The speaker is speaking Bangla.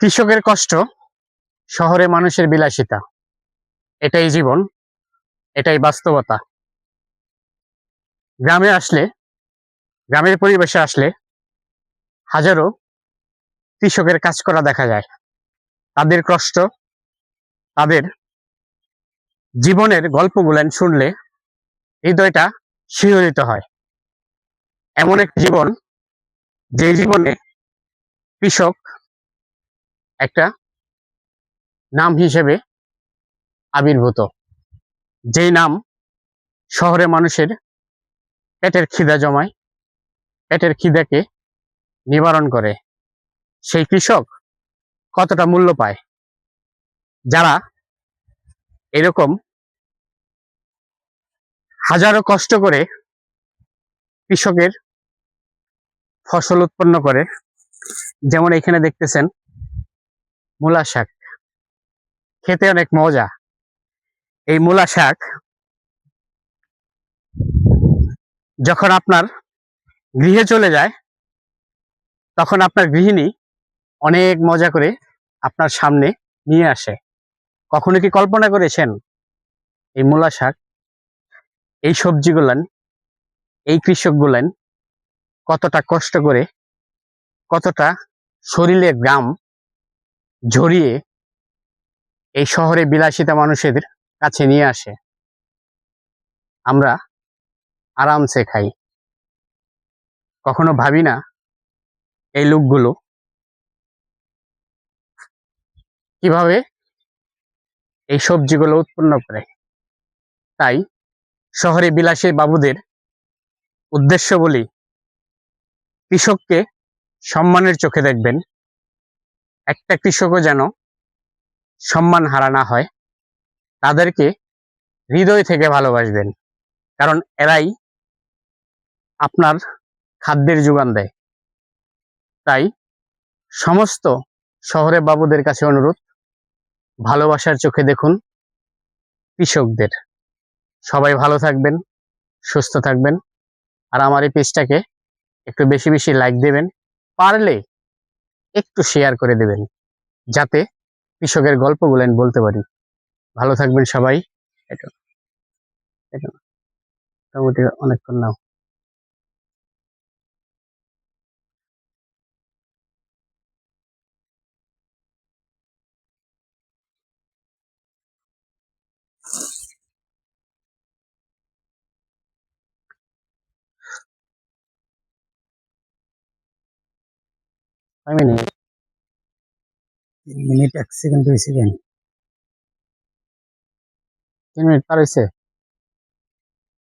কৃষকের কষ্ট শহরে মানুষের বিলাসিতা। এটাই জীবন, এটাই বাস্তবতা। গ্রামে আসলে, গ্রামের পরিবেশে আসলে হাজারো কৃষকের কাজ করা দেখা যায়। তাদের কষ্ট, তাদের জীবনের গল্পগুলেন শুনলে হৃদয়টা শিহরিত হয়। এমন এক জীবন যে জীবনে কৃষক একটা নাম হিসেবে আবির্ভূত। যেই নাম শহরে মানুষের পেটের খিদা জমায়, পেটের খিদাকে নিবারণ করে, সেই কৃষক কতটা মূল্য পায়? যারা এরকম হাজারো কষ্ট করে কৃষকের ফসল উৎপন্ন করে, যেমন এখানে দেখতেছেন মূলা শাক। খেতে অনেক মজা। এই মূলা শাক যখন আপনার গৃহে চলে যায়, তখন আপনার গৃহিণী অনেক মজা করে আপনার সামনে নিয়ে আসে। কখনো কি কল্পনা করেছেন এই মূলা শাক, এই সবজিগুলান, এই কৃষকগুলান কতটা কষ্ট করে, কতটা শরীরে গ্রাম ঝরিয়ে এই শহরে বিলাসিতা মানুষের কাছে নিয়ে আসে। আমরা আরামসে খাই। কখনো ভাবি না এই লোকগুলো কীভাবে এই সবজিগুলো উৎপন্ন করে। তাই শহরে বিলাসী বাবুদের উদ্দেশ্য বলি, কৃষককে সম্মানের চোখে দেখবেন। একটা কৃষকও যেন সম্মান হারা না হয়, তাদেরকে হৃদয় থেকে ভালোবাসবেন। কারণ এরাই আপনার খাদ্যের যোগান দেয়। তাই সমস্ত শহরে বাবুদের কাছে অনুরোধ, ভালোবাসার চোখে দেখুন কৃষকদের। সবাই ভালো থাকবেন, সুস্থ থাকবেন, আর আমার এই পেজটাকে একটু বেশি বেশি লাইক দেবেন। পারলে একটু শেয়ার করে দেবেন, যাতে কৃষকের গল্পগুলো আমি বলতে পারি। ভালো থাকবেন সবাই। এটা এটা মোটামুটি অনেকক্ষণ নাও। কয় মিনিট তিন মিনিট এক সেকেন্ড দুই সেকেন্ড তিন মিনিট পার হয়েছে